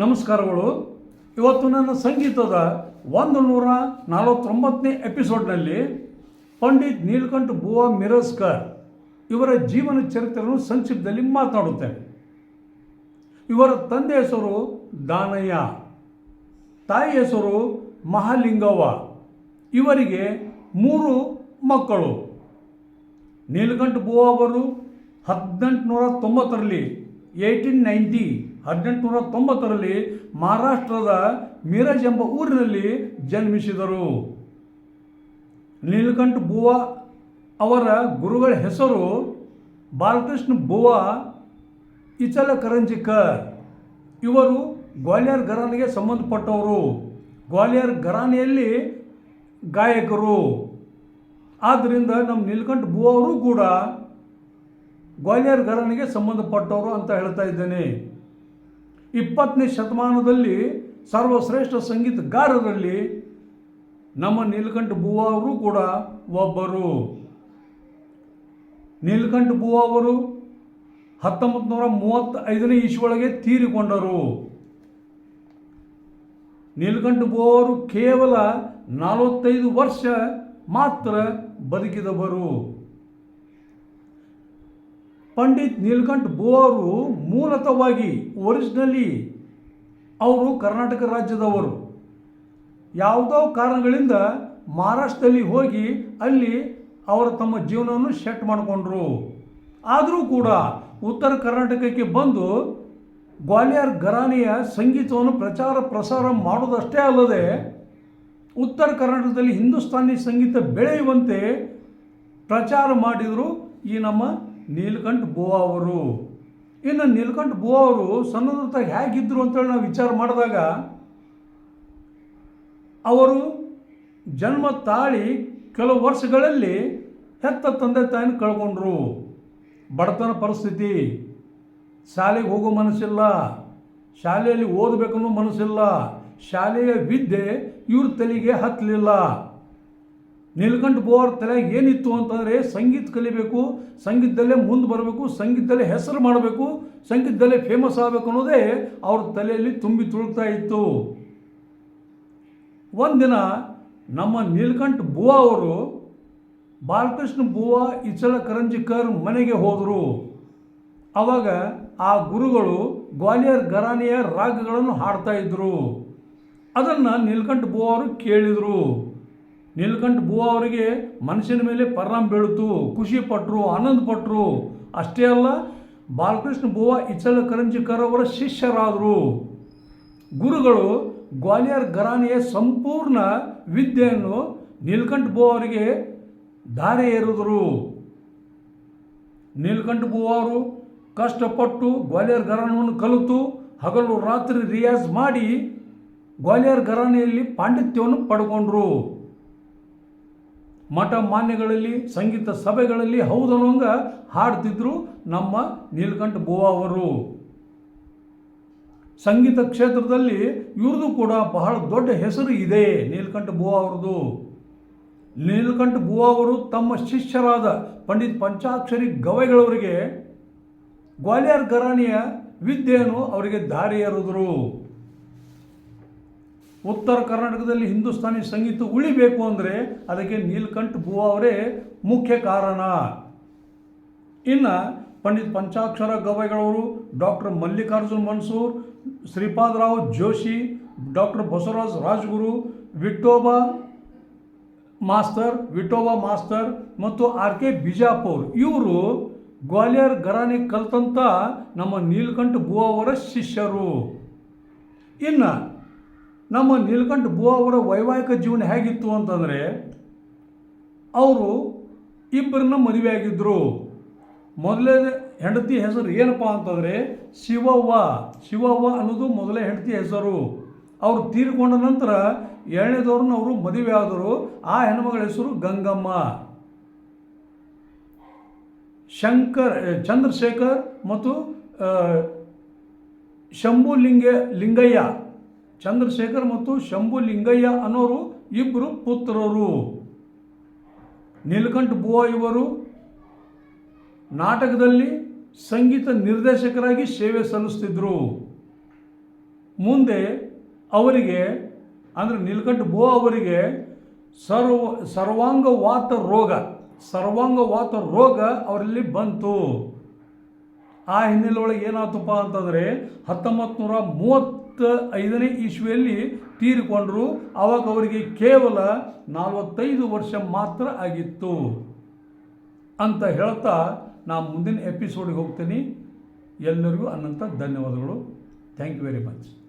ನಮಸ್ಕಾರಗಳು. ಇವತ್ತು ನನ್ನ ಸಂಗೀತದ ಒಂದು ನೂರ ನಲವತ್ತೊಂಬತ್ತನೇ ಎಪಿಸೋಡ್ನಲ್ಲಿ ಪಂಡಿತ್ ನೀಲಕಂಠ ಬುವಾ ಮಿರಸ್ಕರ್ ಇವರ ಜೀವನ ಚರಿತ್ರೆಯನ್ನು ಸಂಕ್ಷಿಪ್ತದಲ್ಲಿ ಮಾತನಾಡುತ್ತೇನೆ. ಇವರ ತಂದೆ ಹೆಸರು ದಾನಯ್ಯ, ತಾಯಿ ಹೆಸರು ಮಹಾಲಿಂಗವ್ವ, ಇವರಿಗೆ ಮೂರು ಮಕ್ಕಳು. ನೀಲಕಂಠ ಬುವಾ ಅವರು ಹದಿನೆಂಟುನೂರ ತೊಂಬತ್ತರಲ್ಲಿ, ಏಯ್ಟೀನ್ ನೈಂಟಿ ಹದಿನೆಂಟುನೂರ ತೊಂಬತ್ತರಲ್ಲಿ ಮಹಾರಾಷ್ಟ್ರದ ಮೀರಜ್ ಎಂಬ ಊರಿನಲ್ಲಿ ಜನ್ಮಿಸಿದರು. ನೀಲಕಂಠ ಬುವಾ ಅವರ ಗುರುಗಳ ಹೆಸರು ಬಾಲಕೃಷ್ಣ ಬುವಾ ಇಚಲಕರಂಜಿಕರ್ ಇವರು ಗ್ವಾಲಿಯರ್ ಘರಾನೆಗೆ ಸಂಬಂಧಪಟ್ಟವರು. ಗ್ವಾಲಿಯರ್ ಘರಾನೆಯಲ್ಲಿ ಗಾಯಕರು. ಆದ್ದರಿಂದ ನಮ್ಮ ನೀಲಕಂಠ ಬುವಾ ಅವರು ಕೂಡ ಗ್ವಾಲಿಯರ್ ಘರಾನೆಗೆ ಸಂಬಂಧಪಟ್ಟವರು ಅಂತ ಹೇಳ್ತಾ ಇದ್ದೇನೆ. ಇಪ್ಪತ್ತನೇ ಶತಮಾನದಲ್ಲಿ ಸರ್ವಶ್ರೇಷ್ಠ ಸಂಗೀತಗಾರರಲ್ಲಿ ನಮ್ಮ ನೀಲಕಂಠ ಬುವ ಅವರು ಕೂಡ ಒಬ್ಬರು. ನೀಲಕಂಠ ಬುವ ಅವರು ಹತ್ತೊಂಬತ್ತು ನೂರ ಮೂವತ್ತೈದನೇ ಇಶುವೊಳಗೆ ತೀರಿಕೊಂಡರು. ನೀಲಕಂಠ ಬುವ ಅವರು ಕೇವಲ ನಲವತ್ತೈದು ವರ್ಷ ಮಾತ್ರ ಬದುಕಿದವರು. ಪಂಡಿತ್ ನೀಲಕಂಠ ಬೋ ಅವರು ಮೂಲತಃವಾಗಿ ಒರಿಜಿನಲಿ ಅವರು ಕರ್ನಾಟಕ ರಾಜ್ಯದವರು. ಯಾವುದೋ ಕಾರಣಗಳಿಂದ ಮಹಾರಾಷ್ಟ್ರದಲ್ಲಿ ಹೋಗಿ ಅಲ್ಲಿ ಅವರ ತಮ್ಮ ಜೀವನವನ್ನು ಸೆಟ್ ಮಾಡಿಕೊಂಡ್ರು. ಆದರೂ ಕೂಡ ಉತ್ತರ ಕರ್ನಾಟಕಕ್ಕೆ ಬಂದು ಗ್ವಾಲಿಯರ್ ಘರಾನೆಯ ಸಂಗೀತವನ್ನು ಪ್ರಚಾರ ಪ್ರಸಾರ ಮಾಡೋದಷ್ಟೇ ಅಲ್ಲದೆ ಉತ್ತರ ಕರ್ನಾಟಕದಲ್ಲಿ ಹಿಂದೂಸ್ತಾನಿ ಸಂಗೀತ ಬೆಳೆಯುವಂತೆ ಪ್ರಚಾರ ಮಾಡಿದರು ಈ ನಮ್ಮ ನೀಲಕಂಠ ಬುವಾ ಅವರು. ಇನ್ನು ನೀಲಕಂಠ ಬೋ ಅವರು ಸನ್ನದ್ಧತೆ ಹೇಗಿದ್ದರು ಅಂತೇಳಿ ನಾವು ವಿಚಾರ ಮಾಡಿದಾಗ, ಅವರು ಜನ್ಮ ತಾಳಿ ಕೆಲವು ವರ್ಷಗಳಲ್ಲಿ ಹೆತ್ತ ತಂದೆ ತಾಯಿನ ಕಳ್ಕೊಂಡ್ರು. ಬಡತನ ಪರಿಸ್ಥಿತಿ, ಶಾಲೆಗೆ ಹೋಗೋ ಮನಸ್ಸಿಲ್ಲ, ಶಾಲೆಯಲ್ಲಿ ಓದಬೇಕನ್ನೋ ಮನಸ್ಸಿಲ್ಲ, ಶಾಲೆಯ ವಿದ್ಯೆ ಇವ್ರ ತಲೆಗೆ ಹತ್ತಲಿಲ್ಲ. ನೀಲಕಂಠ ಬೋರ್ ತಲೆ ಏನಿತ್ತು ಅಂತಂದರೆ ಸಂಗೀತ ಕಲಿಬೇಕು, ಸಂಗೀತದಲ್ಲೇ ಮುಂದೆ ಬರಬೇಕು, ಸಂಗೀತದಲ್ಲೇ ಹೆಸರು ಮಾಡಬೇಕು, ಸಂಗೀತದಲ್ಲೇ ಫೇಮಸ್ ಆಗಬೇಕು ಅನ್ನೋದೇ ಅವ್ರ ತಲೆಯಲ್ಲಿ ತುಂಬಿ ತುಳುಕ್ತಾ ಇತ್ತು. ಒಂದಿನ ನಮ್ಮ ನೀಲಕಂಠ ಬುವಾ ಅವರು, ಬಾಲಕೃಷ್ಣ ಬುವಾ, ಇಚಲ ಕರಂಜಿಕರ್ ಮನೆಗೆ ಹೋದರು. ಆವಾಗ ಆ ಗುರುಗಳು ಗ್ವಾಲಿಯರ್ ಘರಾನೆಯ ರಾಗಗಳನ್ನು ಹಾಡ್ತಾ ಇದ್ದರು ಅದನ್ನು ನೀಲಕಂಠ ಬುವಾ ಅವರು ಕೇಳಿದರು. ನೀಲಕಂಠ ಭೂ ಅವರಿಗೆ ಮನಸ್ಸಿನ ಮೇಲೆ ಪರಿಣಾಮ ಬೀಳ್ತು, ಖುಷಿ ಪಟ್ಟರು ಆನಂದ ಪಟ್ಟರು ಅಷ್ಟೇ ಅಲ್ಲ, ಬಾಲಕೃಷ್ಣ ಬುವ, ಇಚಲ ಕರಂಜಿಕರ್ ಅವರ ಶಿಷ್ಯರಾದರು. ಗುರುಗಳು ಗ್ವಾಲಿಯರ್ ಘರಾನೆಯ ಸಂಪೂರ್ಣ ವಿದ್ಯೆಯನ್ನು ನೀಲಕಂಠ ಭೂ ಅವರಿಗೆ ದಾರೆ ಏರಿದರು. ನೀಲಕಂಠ ಭೂ ಅವರು ಕಷ್ಟಪಟ್ಟು ಗ್ವಾಲಿಯರ್ ಘರಾನವನ್ನು ಕಲಿತು, ಹಗಲು ರಾತ್ರಿ ರಿಯಾಜ್ ಮಾಡಿ ಗ್ವಾಲಿಯರ್ ಘರಾನೆಯಲ್ಲಿ ಪಾಂಡಿತ್ಯವನ್ನು ಪಡ್ಕೊಂಡ್ರು. ಮಠ ಮಾನ್ಯಗಳಲ್ಲಿ, ಸಂಗೀತ ಸಭೆಗಳಲ್ಲಿ ಹೌದನ್ನೋಂಗ ಹಾಡ್ತಿದ್ರು ನಮ್ಮ ನೀಲಕಂಠ ಬುವಾ ಅವರು. ಸಂಗೀತ ಕ್ಷೇತ್ರದಲ್ಲಿ ಇವ್ರದ್ದು ಕೂಡ ಬಹಳ ದೊಡ್ಡ ಹೆಸರು ಇದೆ ನೀಲಕಂಠ ಬುವಾ ಅವ್ರದ್ದು. ನೀಲಕಂಠ ಬುವಾ ಅವರು ತಮ್ಮ ಶಿಷ್ಯರಾದ ಪಂಡಿತ್ ಪಂಚಾಕ್ಷರಿ ಗವೈಗಳವರಿಗೆ ಗ್ವಾಲಿಯರ್ ಘರಾಣಿಯ ವಿದ್ಯೆಯನ್ನು ಅವರಿಗೆ ದಾರಿ ಎರೆದರು. ಉತ್ತರ ಕರ್ನಾಟಕದಲ್ಲಿ ಹಿಂದೂಸ್ತಾನಿ ಸಂಗೀತ ಉಳಿಬೇಕು ಅಂದರೆ ಅದಕ್ಕೆ ನೀಲಕಂಠ ಭೂ ಅವರೇ ಮುಖ್ಯ ಕಾರಣ. ಇನ್ನು Pandit Panchakshara ಗವೈಗಳವರು doctor Mallikarjun Mansur Shripadarao Joshi, doctor Basavaraj Rajguru, Vithoba master Vithoba master ಮತ್ತು ಆರ್ ಕೆ ಬಿಜಾಪುರ್. ಇವರು ಗ್ವಾಲಿಯರ್ ಗರಾನಿ ಕಲ್ತಂತ ನಮ್ಮ ನೀಲಕಂಠ ಭೂ ಅವರ ಶಿಷ್ಯರು. ಇನ್ನು ನಮ್ಮ ನೀಲಕಂಠ ಭೂ ಅವರ ವೈವಾಹಿಕ ಜೀವನ ಹೇಗಿತ್ತು ಅಂತಂದರೆ, ಅವರು ಇಬ್ಬರನ್ನ ಮದುವೆ ಆಗಿದ್ದರು ಮೊದಲೇ ಹೆಂಡತಿ ಹೆಸರು ಏನಪ್ಪ ಅಂತಂದರೆ, ಶಿವವ್ವ. ಶಿವವ್ವ ಅನ್ನೋದು ಮೊದಲೇ ಹೆಂಡತಿ ಹೆಸರು. ಅವರು ತೀರಿಕೊಂಡ ನಂತರ ಎರಡನೇದವ್ರನ್ನ ಅವರು ಮದುವೆ ಆದರು. ಆ ಹೆಣ್ಮಗಳ ಹೆಸರು ಗಂಗಮ್ಮ. ಶಂಕರ್ ಚಂದ್ರಶೇಖರ್ ಮತ್ತು ಶಂಭು ಲಿಂಗ ಲಿಂಗಯ್ಯ. ಚಂದ್ರಶೇಖರ್ ಮತ್ತು ಶಂಭು ಲಿಂಗಯ್ಯ ಅನ್ನೋರು ಇಬ್ಬರು ಪುತ್ರರು. ನೀಲಕಂಠ ಬುವಾ ಇವರು ನಾಟಕದಲ್ಲಿ ಸಂಗೀತ ನಿರ್ದೇಶಕರಾಗಿ ಸೇವೆ ಸಲ್ಲಿಸ್ತಿದ್ರು. ಮುಂದೆ ಅವರಿಗೆ, ಅಂದರೆ ನೀಲಕಂಠ ಬೋ ಅವರಿಗೆ ಸರ್ವ, ಸರ್ವಾಂಗವಾತ ರೋಗ ಸರ್ವಾಂಗವಾತ ರೋಗ ಅವರಲ್ಲಿ ಬಂತು. ಆ ಹಿನ್ನೆಲೆ ಒಳಗೆ ಏನಾಯ್ತಪ್ಪ ಅಂತಂದರೆ ಹತ್ತೊಂಬತ್ತು ನೂರ ಮೂವತ್ತ ಐದನೇ ಇಸ್ವಿಯಲ್ಲಿ ತೀರಿಕೊಂಡ್ರು. ಆವಾಗ ಅವರಿಗೆ ಕೇವಲ ನಲವತ್ತೈದು ವರ್ಷ ಮಾತ್ರ ಆಗಿತ್ತು. ಅಂತ ಹೇಳ್ತಾ ನಾನು ಮುಂದಿನ ಎಪಿಸೋಡ್ಗೆ ಹೋಗ್ತೀನಿ. ಎಲ್ಲರಿಗೂ ಅನಂತ ಧನ್ಯವಾದಗಳು. Thank you very much